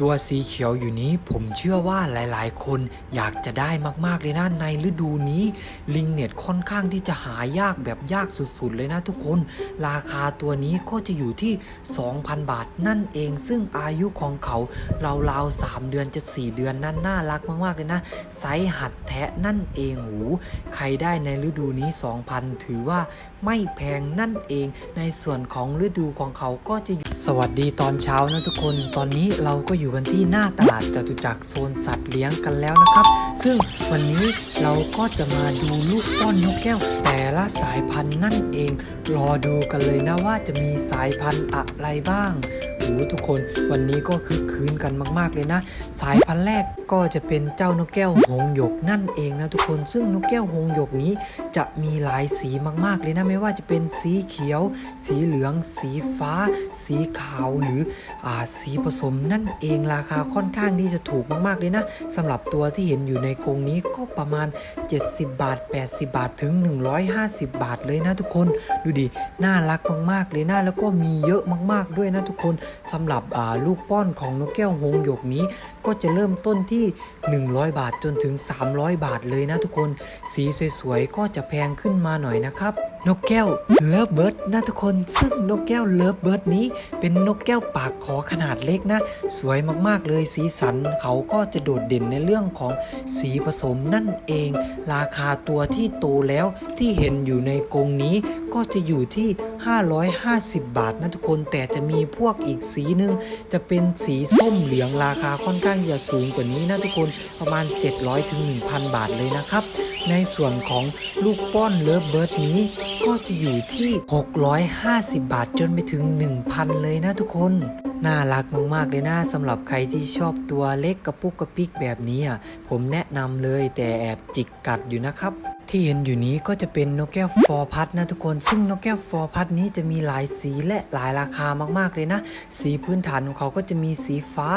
ตัวสีเขียวอยู่นี้ผมเชื่อว่าหลายๆ คนอยากจะได้มากๆเลยนะในฤดูนี้ ลิงเน็ตค่อนข้างที่จะหายากแบบยากสุดๆเลยนะทุกคน ราคาตัวนี้ก็จะอยู่ที่ 2,000 บาทนั่นเอง ซึ่งอายุของเขาราวๆ3เดือนจะ 4 เดือนนั่นน่ารักมากๆเลยนะไซส์หัดแทะนั่นเองหูใครได้ในฤดูนี้ 2,000 ถือว่าไม่แพงนั่นเองในส่วนของฤดูของเขาก็จะสวัสดีตอนเช้านะทุกคน ตอนนี้เราก็อยู่กันที่หน้าตลาดจตุจักรโซนสัตว์เลี้ยงกันแล้วนะครับ ซึ่งวันนี้เราก็จะมาดูลูกป้อนนกแก้ว แต่ละสายพันธุ์นั่นเอง รอดูกันเลยนะว่าจะมีสายพันธุ์อะไรบ้าง โอ้ทุกคนวันนี้ก็คึกคืนกันมาก ๆ เลยนะ สายพันธุ์แรกก็จะเป็นเจ้านกแก้วหงหยกนั่นเองนะทุกคนซึ่งนกแก้วหงหยกนี้จะมีหลายสีมากๆเลยนะไม่ว่าจะเป็นสีเขียว สีเหลือง สีฟ้า สีขาวหรืออสีผสมนั่นเองราคาค่อนข้างที่จะถูกมากๆเลยนะสำหรับตัวที่เห็นอยู่ในกรงนี้ก็ประมาณ 70 บาท 80 บาทถึง 150 บาทเลยนะทุกคนดูดิน่ารักมากๆเลยนะแล้วก็มีเยอะมากๆด้วยนะทุกคนสำหรับลูกป้อนของนกแก้วหงหยกนี้ ก็จะเริ่มต้นที่ 100 บาทจนถึง 300 บาทเลยนะทุกคน สีสวยๆ ก็จะแพงขึ้นมาหน่อยนะครับ นกแก้วเลิฟเบิร์ดนะทุกคนซึ่งนกแก้วเลิฟเบิร์ดนี้ เป็นนกแก้วปากขอขนาดเล็กนะ สวยมากๆเลยสีสันเขาก็จะโดดเด่นในเรื่องของสีผสมนั่นเอง ราคาตัวที่โตแล้วที่เห็นอยู่ในกรงนี้ ก็จะอยู่ที่ 550 บาทนะทุกคนแต่จะมีพวกอีกสีหนึ่งจะเป็นสีส้มเหลืองราคาค่อนข้างจะสูงกว่านี้นะทุกคนประมาณ 700ถึง1,000 บาทเลยนะครับ ในส่วนของลูกป้อนเลิฟเบิร์ดนี้ ก็จะอยู่ที่ 650 บาทจนไปถึง 1,000 เลยนะทุกคน น่ารักมากๆเลยนะสำหรับใครที่ชอบตัวเล็กกระปุกกระปิกแบบนี้อะผมแนะนำเลยแต่แอบจิกกัดอยู่นะครับ ที่เห็นอยู่นี้ก็จะเป็นนกแก้วฟอร์พัดนะทุกคน ซึ่งนกแก้วฟอร์พัดนี้จะมีหลายสีและหลายราคามากๆเลยนะ สีพื้นฐานของเขาก็จะมีสีฟ้า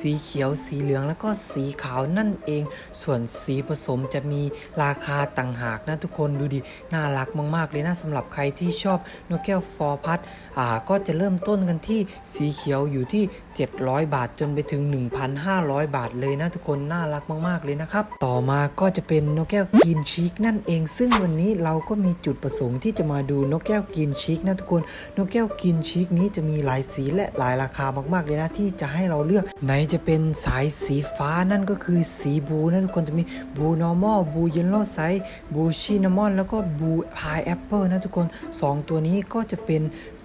สีเขียว สีเหลืองแล้วก็สีขาวนั่นเอง ส่วนสีผสมจะมีราคาต่างหากนะทุกคนดูดิน่ารักมากๆเลยนะสำหรับใครที่ชอบนกแก้วฟอร์พัดอ่าก็จะเริ่มต้นกันที่สีเขียวอยู่ที่ 700 บาทจนไปถึง 1,500 บาทเลยนะทุกคนน่ารักมากๆเลยนะครับ ต่อมาก็จะเป็นนกแก้วกรีนชีกนั่นเอง ซึ่งวันนี้เราก็มีจุดประสงค์ที่จะมาดูนกแก้วกรีนชีกนะทุกคน นกแก้วกรีนชีกนี้จะมีหลายสีและหลายราคามากๆเลยนะที่จะให้เราเลือกไหนจะเป็นสายสีฟ้านั่นก็คือสีบูนะทุกคนจะมีบูนอร์มอลบูเยลโล่ไซส์บูชินามอนแล้วก็บูพายแอปเปิลนะทุกคนสองตัวนี้ก็จะเป็น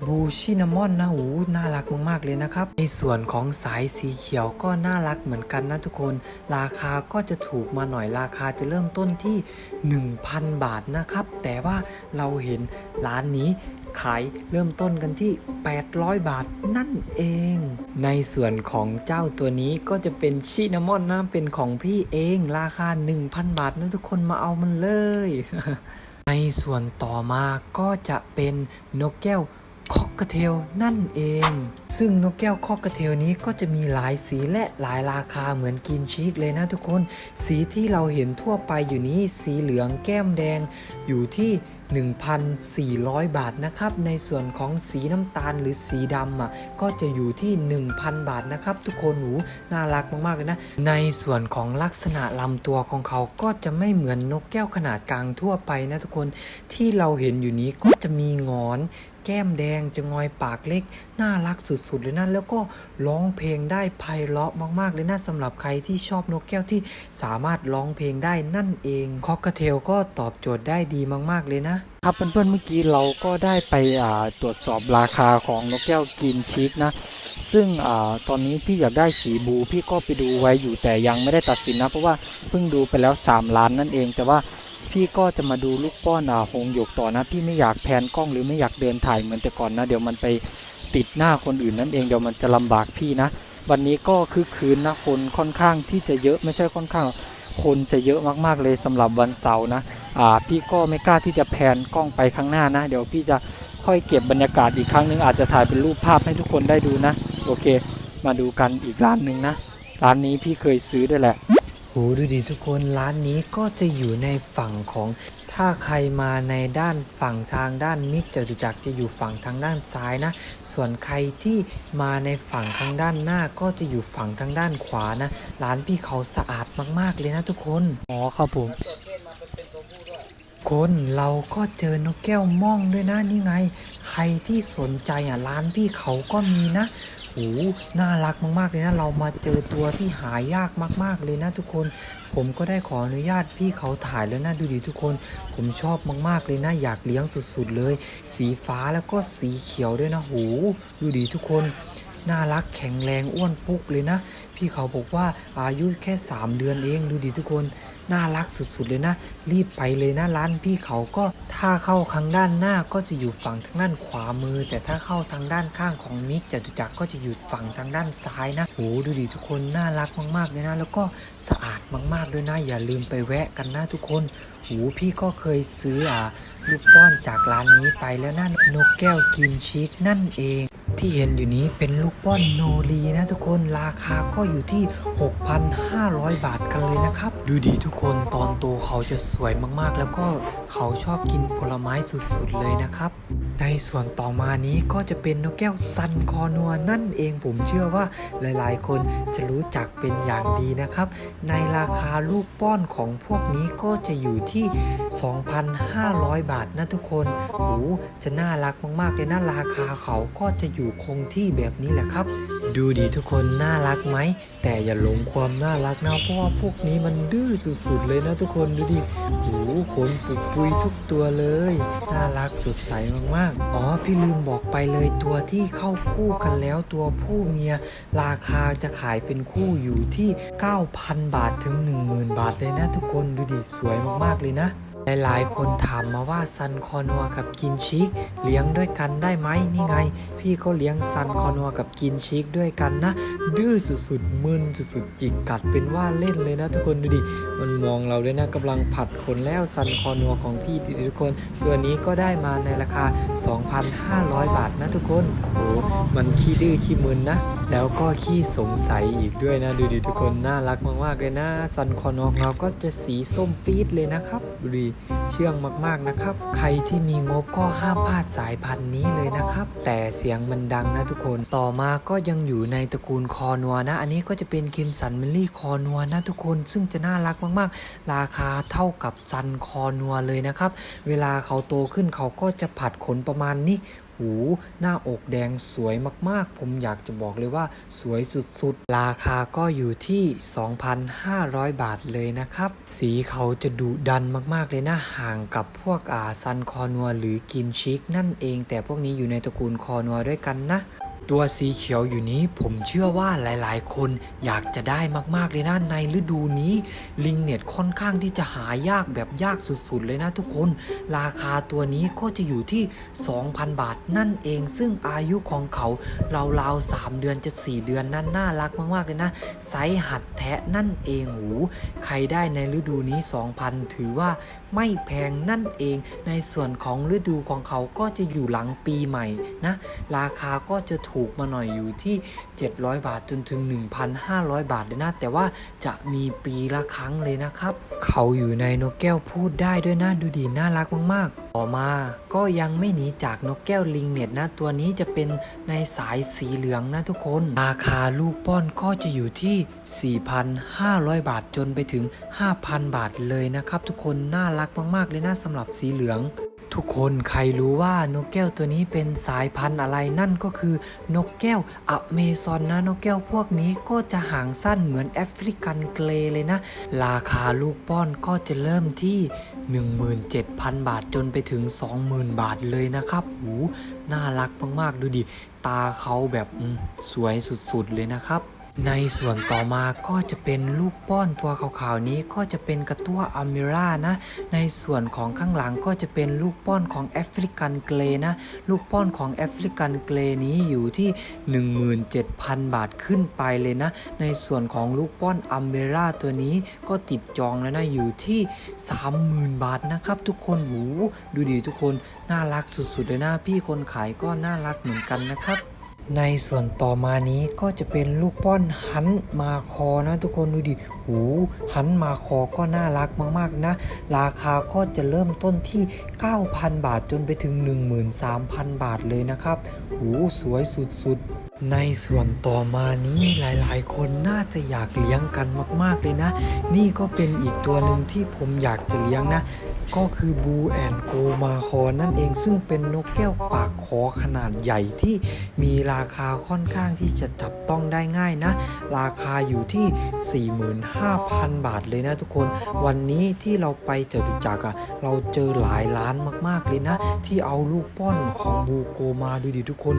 บูชินามอนนะหูน่ารักมากๆเลยนะครับ ในส่วนของสายสีเขียวก็น่ารักเหมือนกันนะทุกคน ราคาก็จะถูกมาหน่อยราคาจะเริ่มต้นที่ 1,000 บาทนะครับ แต่ว่าเราเห็นร้านนี้ขายเริ่มต้นกันที่ 800 บาทนั่นเอง ในส่วนของเจ้าตัวนี้ก็จะเป็นชินามอนนะเป็นของพี่เองราคา 1,000 บาทนะทุกคนมาเอามันเลย ในส่วนต่อมาก็จะเป็นนกแก้ว คอกกระเทลนั่นเอง ซึ่งนกแก้วคอกกระเทลนี้ก็จะมีหลายสีและหลายราคาเหมือนกินชีกเลยนะทุกคน สีที่เราเห็นทั่วไปอยู่นี้สีเหลืองแก้มแดงอยู่ที่1,400 บาทนะครับ ในส่วนของสีน้ำตาลหรือสีดำอะก็จะอยู่ที่ 1,000 บาทนะครับ ทุกคนหนูน่ารักมากๆเลยนะ ในส่วนของลักษณะลำตัวของเขาก็จะไม่เหมือนนกแก้วขนาดกลางทั่วไปนะทุกคนที่เราเห็นอยู่นี้ก็จะมีงอน แก้มแดงจะงอยปากเล็ก น่ารักสุดๆเลยนะแล้วก็ร้องเพลงได้ไพเราะมากๆเลยนะสำหรับใครที่ชอบนกแก้วที่สามารถร้องเพลงได้นั่นเองคอกเทลก็ตอบโจทย์ได้ดีมากๆเลยนะครับเพื่อนๆเมื่อกี้เราก็ได้ไปตรวจสอบราคาของนกแก้วกินชีกนะซึ่งอตอนนี้พี่อยากได้สีบูพี่ก็ไปดูไว้อยู่แต่ยังไม่ได้ตัดสินนะ เพราะว่าเพิ่งดูไปแล้ว 3 ล้านนั่นเองแต่ว่า พี่ก็จะมาดูลูกป้อนอ่าหงหยกต่อนะพี่ไม่อยากแพนกล้องหรือไม่อยากเดินถ่ายเหมือนแต่ก่อนนะ เดี๋ยวมันไปติดหน้าคนอื่นนั่นเองเดี๋ยวมันจะลำบากพี่นะ วันนี้ก็คือคืนนะคนค่อนข้างที่จะเยอะไม่ใช่ค่อนข้าง คนจะเยอะมากๆเลยสำหรับวันเสาร์นะอ่าพี่ก็ไม่กล้าที่จะแพนกล้องไปข้างหน้านะ เดี๋ยวพี่จะค่อยเก็บบรรยากาศอีกครั้งหนึงอาจจะถ่ายเป็นรูปภาพให้ทุกคนได้ดูนะ โอเค มาดูกันอีกร้านหนึ่งนะร้านนี้พี่เคยซื้อด้วยแหละ โหดูดิทุกคนร้านนี้ก็จะอยู่ในฝั่งของ ถ้าใครมาในด้านฝั่งทางด้านมิกจตุจักรจะอยู่ฝั่งทางด้านซ้ายนะ ส่วนใครที่มาในฝั่งทางด้านหน้าก็จะอยู่ฝั่งทางด้านขวานะร้านพี่เขาสะอาดมากๆเลยนะทุกคนอ๋อครับผมคนเราก็เจอนกแก้วม่องด้วยนะนี่ไง ใครที่สนใจอะร้านพี่เขาก็มีนะ โหน่ารักมากๆเลยนะเรามาเจอตัวที่หายากมาก ๆเลยนะทุกคน ผมก็ได้ขออนุญาตพี่เขาถ่ายแล้วนะดูดิทุกคน ผมชอบมากๆเลยนะอยากเลี้ยงสุดๆเลย สีฟ้าแล้วก็สีเขียวด้วยนะโหดูดิทุกคนน่ารักแข็งแรงอ้วนปุ๊กเลยนะ พี่เขาบอกว่าอายุแค่ 3 เดือนเองดูดิทุกคน น่ารักสุดๆเลยนะ รีบไปเลยนะร้านพี่เขาก็ถ้าเข้าทางด้านหน้าก็จะอยู่ฝั่งทางด้านขวามือ แต่ถ้าเข้าทางด้านข้างของมิกจตุจักรก็จะอยู่ฝั่งทางด้านซ้ายนะโหดูดิทุกคนน่ารักมากๆเลยนะ แล้วก็สะอาดมากๆด้วยนะ อย่าลืมไปแวะกันนะทุกคนโหพี่ก็เคยซื้ออ่าลูกป้อนจากร้านนี้ไปแล้วนั่นนกแก้วกินชีสนั่นเอง ที่เห็นอยู่นี้เป็นลูกป้อนโนรีนะทุกคนราคาก็อยู่ที่ 6,500 บาทกันเลยนะครับ ดูดีทุกคนตอนโตเขาจะสวยมากๆ แล้วก็เขาชอบกินผลไม้สุดๆเลยนะครับ ส่วนต่อมานี้ก็จะเป็นนกแก้วซันคอนัวนั่นเองผมเชื่อว่าหลายๆ คนจะรู้จักเป็นอย่างดีนะครับ ในราคาลูกป้อนของพวกนี้ก็จะอยู่ที่ 2,500 บาทนะทุกคนโอ้จะน่ารักมากๆเลยนะราคาเขาก็จะอยู่คงที่แบบนี้แหละครับ ดูดีทุกคนน่ารักไหม แต่อย่าหลงความน่ารักนะเพราะว่าพวกนี้มันดื้อสุดๆเลยนะทุกคนดูดิโอ้ขนปุกปุยทุกตัวเลย น่ารักสดใสมากๆอ๋อพี่ลืมบอกไปเลยตัวที่เข้าคู่กันแล้วตัวผู้เมียราคาจะขายเป็นคู่อยู่ที่ 9,000 บาทถึง 10,000 บาทเลยนะทุกคนดูดิสวยมากๆเลยนะ หลายๆ คนถามมาว่าซันคอนัวกับกินชิกเลี้ยงด้วยกันได้ไหมนี่ไง พี่เขาเลี้ยงซันคอนัวกับกินชิกด้วยกันนะ ดื้อสุดๆมึนสุดๆจิกกัดเป็นว่าเล่นเลยนะทุกคนดูดิมันมองเราด้วยนะกำลังผัดขนแล้วซันคอนัวของพี่ทุกคน ตัวนี้ก็ได้มาในราคา 2,500 บาทนะทุกคนโอ้มันขี้ดื้อขี้มึนนะ แล้วก็ขี้สงสัยอีกด้วยนะดูดิทุกคนน่ารักมากๆเลยนะซันคอนัวของเราก็จะสีส้มปี๊ดเลยนะครับดูดิเชื่องมากๆนะครับ ใครที่มีงบก็ห้ามพลาดสายพันธุ์นี้เลยนะครับ แต่เสียงมันดังนะทุกคน ต่อมาก็ยังอยู่ในตระกูลคอนัวนะ อันนี้ก็จะเป็นคิมสันเมลี่คอนัวนะทุกคน ซึ่งจะน่ารักมากๆ ราคาเท่ากับซันคอนัวเลยนะครับ เวลาเขาโตขึ้นเขาก็จะผัดขนประมาณนี้ หู หน้าอกแดงสวยมากๆ ผมอยากจะบอกเลยว่าสวยสุดๆ ราคาก็อยู่ที่ 2,500 บาทเลยนะครับ สีเขาจะดุดันมากๆเลยนะ ห่างกับพวกอาซันคอนัวหรือกินชิกนั่นเอง แต่พวกนี้อยู่ในตระกูลคอนัวด้วยกันนะ ตัวสีเขียวอยู่นี้ผมเชื่อว่าหลายๆ คนอยากจะได้มากๆเลยนะในฤดูนี้ ลิงเน็ตค่อนข้างที่จะหายากแบบยากสุดๆ เลยนะทุกคน ราคาตัวนี้ก็จะอยู่ที่ 2,000 บาทนั่นเอง ซึ่งอายุของเขาราวๆ3เดือนจะ 4 เดือนนั่นน่ารักมากๆเลยนะไซส์หัดแทะนั่นเองหูใครได้ในฤดูนี้ 2,000 ถือว่าไม่แพงนั่นเอง ในส่วนของฤดูของเขาก็จะอยู่หลังปีใหม่นะราคาก็จะถูกมาหน่อยอยู่ที่ 700 บาทจนถึง 1,500 บาทเลยนะ แต่ว่าจะมีปีละครั้งเลยนะครับ เขาอยู่ในนกแก้วพูดได้ด้วยนะดูดีน่ารักมากๆ ต่อมาก็ยังไม่หนีจากนกแก้วลิงเน็ตนะ ตัวนี้จะเป็นในสายสีเหลืองนะทุกคน ราคาลูกป้อนก็จะอยู่ที่ 4,500 บาทจนไปถึง 5,000 บาทเลยนะครับ ทุกคนน่ารักมากๆเลยนะสำหรับสีเหลือง ทุกคนใครรู้ว่านกแก้วตัวนี้เป็นสายพันธุ์อะไรนั่นก็คือนกแก้วอเมซอนนะนกแก้วพวกนี้ก็จะหางสั้นเหมือนแอฟริกันเกรเลยนะ ราคาลูกป้อนก็จะเริ่มที่ 17,000 บาทจนไปถึง 20,000 บาทเลยนะครับหูน่ารักมากๆดูดิ ตาเขาแบบสวยสุดๆเลยนะครับ ในส่วนต่อมาก็จะเป็นลูกป้อนตัวขาวๆนี้ก็จะเป็นกระตั้วอเมร่านะ ในส่วนของข้างหลังก็จะเป็นลูกป้อนของแอฟริกันเกรนะ ลูกป้อนของแอฟริกันเกรนี้อยู่ที่ 17,000 บาทขึ้นไปเลยนะ ในส่วนของลูกป้อนอเมร่าตัวนี้ก็ติดจองแล้วนะอยู่ที่ 30,000 บาทนะครับ ทุกคนหูดูดีทุกคนน่ารักสุดๆเลยนะพี่คนขายก็น่ารักเหมือนกันนะครับ ในส่วนต่อมานี้ก็จะเป็นลูกป้อนหันมาคอนะทุกคนดูดิหูหันมาคอก็น่ารักมากๆนะ ราคาก็จะเริ่มต้นที่ 9,000 บาทจนไปถึง 13,000 บาทเลยนะครับหูสวยสุดๆในส่วนต่อมานี้หลายๆ คนน่าจะอยากเลี้ยงกันมากๆเลยนะ นี่ก็เป็นอีกตัวหนึ่งที่ผมอยากจะเลี้ยงนะ ก็คือบูแอนโกมาคอนั่นเองซึ่งเป็นนกแก้วปากคอขนาดใหญ่ที่มีราคาค่อนข้างที่จะจับต้องได้ง่ายนะ ราคาอยู่ที่ 45,000 บาทเลยนะทุกคน วันนี้ที่เราไปจตุจักรอะเราเจอหลายร้านมากๆเลยนะ ที่เอาลูกป้อนของบูโกมาดูดิทุกคน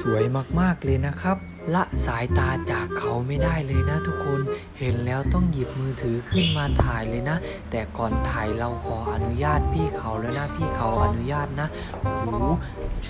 สวยมากๆเลยนะครับ ละสายตาจากเขาไม่ได้เลยนะทุกคน เห็นแล้วต้องหยิบมือถือขึ้นมาถ่ายเลยนะ แต่ก่อนถ่ายเราขออนุญาตพี่เขาแล้วนะพี่เขาอนุญาตนะโอ้โห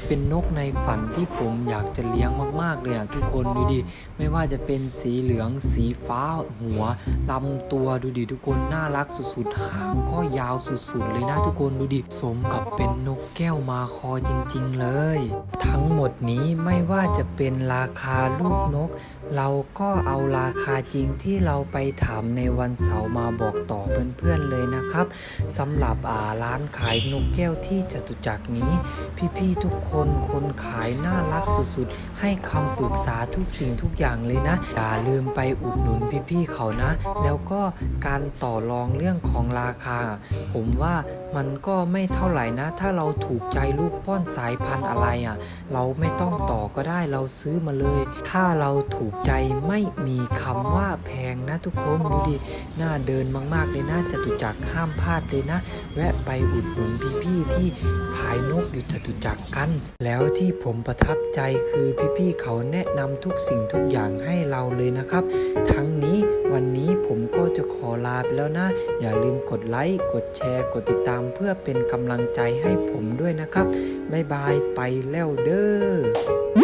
เป็นนกในฝันที่ผมอยากจะเลี้ยงมากๆเลยอะทุกคนดูดิ ไม่ว่าจะเป็นสีเหลืองสีฟ้าหัวลำตัวดูดิทุกคนน่ารักสุดๆหางก็ยาวสุดๆเลยนะทุกคนดูดิสมกับเป็นนกแก้วมาคอจริง ๆ เลย ทั้งหมดนี้ไม่ว่าจะเป็นราคาลูกนกเราก็เอาราคาจริงที่เราไปถามในวันเสาร์มาบอกต่อเพื่อนๆเลยนะครับสำหรับอ่าร้านขายนกแก้วที่จตุจักรนี้ พี่ๆทุกคนคนขายน่ารักสุดๆ ให้คำปรึกษาทุกสิ่งทุกอย่างเลยนะ อย่าลืมไปอุดหนุนพี่ๆเขานะ แล้วก็การต่อรองเรื่องของราคา ผมว่ามันก็ไม่เท่าไหร่นะ ถ้าเราถูกใจลูกป้อนสายพันธุ์อะไรอะ เราไม่ต้องต่อก็ได้เราซื้อมาเลย ถ้าเราถูกใจไม่มีคำว่าแพงนะทุกคนดูดิน่าเดินมากๆเลยนะจตุจักรห้ามพลาดเลยนะ แวะไปอุดหนุนพี่ๆที่ขายนกอยู่จตุจักรกัน แล้วที่ผมประทับใจคือพี่ๆเขาแนะนำทุกสิ่งทุกอย่างให้เราเลยนะครับ ทั้งนี้วันนี้ผมก็จะขอลาไปแล้วนะ อย่าลืมกดไลค์กดแชร์ กดติดตามเพื่อเป็นกำลังใจให้ผมด้วยนะครับบ๊ายบายไปแล้วเด้อ